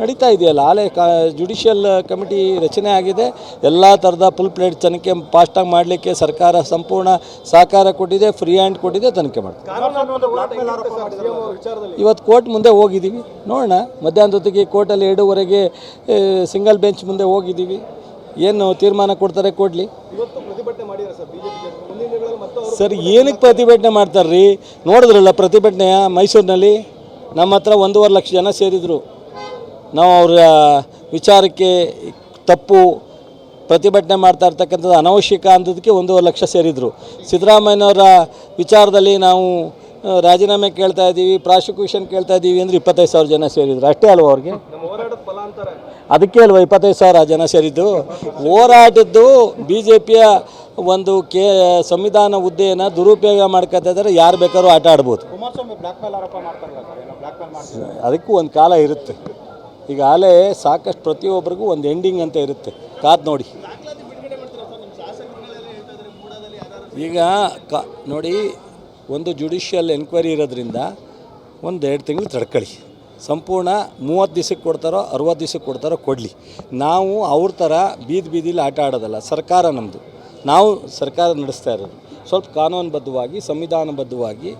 ನಡೀತಾ ಇದೆಯಲ್ಲ. ಆಲೆ ಕಾ ಜುಡಿಷಿಯಲ್ ಕಮಿಟಿ ರಚನೆ ಆಗಿದೆ. ಎಲ್ಲ ಥರದ ಫುಲ್ ಪ್ಲೇಟ್ ತನಿಖೆ ಫಾಸ್ಟಾಗಿ ಮಾಡಲಿಕ್ಕೆ ಸರ್ಕಾರ ಸಂಪೂರ್ಣ ಸಹಕಾರ ಕೊಟ್ಟಿದೆ ಫ್ರೀ ಹ್ಯಾಂಡ್ ಕೊಟ್ಟಿದೆ ತನಿಖೆ ಮಾಡ್ತೀವಿ ಇವತ್ತು ಕೋರ್ಟ್ ಮುಂದೆ ಹೋಗಿದ್ದೀವಿ. ನೋಡೋಣ. ಮಧ್ಯಾಹ್ನದ ಹೊತ್ತಿಗೆ ಕೋರ್ಟಲ್ಲಿ ಎರಡೂವರೆಗೆ ಸಿಂಗಲ್ ಬೆಂಚ್ ಮುಂದೆ ಹೋಗಿದ್ದೀವಿ. ಏನು ತೀರ್ಮಾನ ಕೊಡ್ತಾರೆ ಕೊಡಲಿ ಸರ್ ಏನಕ್ಕೆ ಪ್ರತಿಭಟನೆ ಮಾಡ್ತಾರ್ರಿ? ನೋಡಿದ್ರಲ್ಲ ಪ್ರತಿಭಟನೆಯ ಮೈಸೂರಿನಲ್ಲಿ? ನಮ್ಮ ಹತ್ರ ಒಂದೂವರೆ ಲಕ್ಷ ಜನ ಸೇರಿದರು. ನಾವು ಅವರ ವಿಚಾರಕ್ಕೆ ತಪ್ಪು ಪ್ರತಿಭಟನೆ ಮಾಡ್ತಾ ಇರ್ತಕ್ಕಂಥದ್ದು ಅನವಶ್ಯಕ ಅಂದದಕ್ಕೆ ಒಂದೂವರೆ ಲಕ್ಷ ಸೇರಿದರು. ಸಿದ್ದರಾಮಯ್ಯನವರ ವಿಚಾರದಲ್ಲಿ ನಾವು ರಾಜೀನಾಮೆ ಕೇಳ್ತಾ ಇದ್ದೀವಿ, ಪ್ರಾಸಿಕ್ಯೂಷನ್ ಕೇಳ್ತಾ ಇದ್ದೀವಿ ಅಂದರೆ ಇಪ್ಪತ್ತೈದು ಸಾವಿರ ಜನ ಸೇರಿದ್ರು. ಅಷ್ಟೇ ಅಲ್ವಾ ಅವ್ರಿಗೆ? ಅದಕ್ಕೆ ಅಲ್ವಾ ಇಪ್ಪತ್ತೈದು ಸಾವಿರ ಜನ ಸೇರಿದ್ದು? ಹೋರಾಟದ್ದು ಬಿ ಜೆ ಪಿಯ ಒಂದು ಕೆ ಸಂವಿಧಾನ ಹುದ್ದೆಯನ್ನ ದುರುಪಯೋಗ ಮಾಡ್ಕೊತಾ ಇದ್ದಾರೆ. ಯಾರು ಬೇಕಾದ್ರೂ ಆಟ ಆಡ್ಬೋದು. ಅದಕ್ಕೂ ಒಂದು ಕಾಲ ಇರುತ್ತೆ. ಈಗ ಆಲೇ ಸಾಕಷ್ಟು ಪ್ರತಿಯೊಬ್ಬರಿಗೂ ಒಂದು ಎಂಡಿಂಗ್ ಅಂತ ಇರುತ್ತೆ. ಕಾದ್ ನೋಡಿ. ಈಗ ಕ ನೋಡಿ ಒಂದು ಜುಡಿಷಿಯಲ್ ಎನ್ಕ್ವೈರಿ ಇರೋದ್ರಿಂದ ಒಂದು ಎರಡು ತಿಂಗಳು ತಡ್ಕೊಳ್ಳಿ. ಸಂಪೂರ್ಣ ಮೂವತ್ತು ದಿವಸಕ್ಕೆ ಕೊಡ್ತಾರೋ ಅರುವತ್ತು ದಿವಸಕ್ಕೆ ಕೊಡ್ತಾರೋ ಕೊಡಲಿ. ನಾವು ಅವ್ರ ಥರ ಬೀದಿ ಬೀದಿಲಿ ಆಟ ಆಡೋದಲ್ಲ ಸರ್ಕಾರ ನಮ್ಮದು ನಾವು ಸರ್ಕಾರ ನಡೆಸ್ತಾ ಇರೋದು. ಸ್ವಲ್ಪ ಕಾನೂನುಬದ್ಧವಾಗಿ ಸಂವಿಧಾನಬದ್ಧವಾಗಿ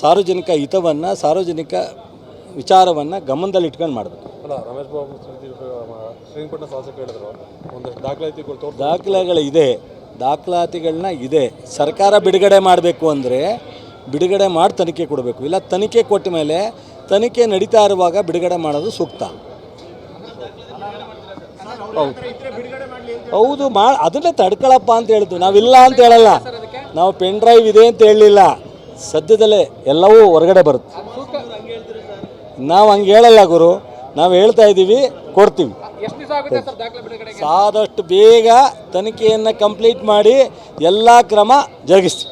ಸಾರ್ವಜನಿಕ ಹಿತವನ್ನು ಸಾರ್ವಜನಿಕ ವಿಚಾರವನ್ನು ಗಮನದಲ್ಲಿ ಇಟ್ಕೊಂಡು ಮಾಡಬೇಕು. ಅಲ್ಲ ರಮೇಶ್ ಬಾಬು ಶ್ರೀರಂಗಪಟ್ಟಣ ಶಾಸಕ ಹೇಳಿದ್ರು. ಒಂದಷ್ಟು ದಾಖಲಾತಿಗಳು ದಾಖಲೆಗಳು ದಾಖಲೆಗಳಿದೆ ದಾಖಲಾತಿಗಳನ್ನ ಇದೆ. ಸರ್ಕಾರ ಬಿಡುಗಡೆ ಮಾಡಬೇಕು ಅಂದರೆ ಬಿಡುಗಡೆ ಮಾಡಿ ತನಿಖೆ ಕೊಡಬೇಕು. ಇಲ್ಲ ತನಿಖೆ ಕೊಟ್ಟ ಮೇಲೆ ತನಿಖೆ ನಡೀತಾ ಇರುವಾಗ ಬಿಡುಗಡೆ ಮಾಡೋದು ಸೂಕ್ತ. ಹೌದು ಹೌದು. ಮಾ ಅದನ್ನೇ ತಡ್ಕೊಳಪ್ಪ ಅಂತ ಹೇಳಿದ್ದು. ನಾವಿಲ್ಲ ಅಂತ ಹೇಳಲ್ಲ. ನಾವು ಪೆನ್ ಡ್ರೈವ್ ಇದೆ ಅಂತ ಹೇಳಲಿಲ್ಲ. ಸದ್ಯದಲ್ಲೇ ಎಲ್ಲವೂ ಹೊರಗಡೆ ಬರುತ್ತೆ. ನಾವು ಹಂಗೆ ಹೇಳಲ್ಲ ಗುರು. ನಾವು ಹೇಳ್ತಾ ಇದ್ದೀವಿ ಕೊಡ್ತೀವಿ. ಸಾದಷ್ಟು ಬೇಗ ತನಿಖೆಯನ್ನು ಕಂಪ್ಲೀಟ್ ಮಾಡಿ ಎಲ್ಲ ಕ್ರಮ ಜರುಗಿಸ್ತೀವಿ.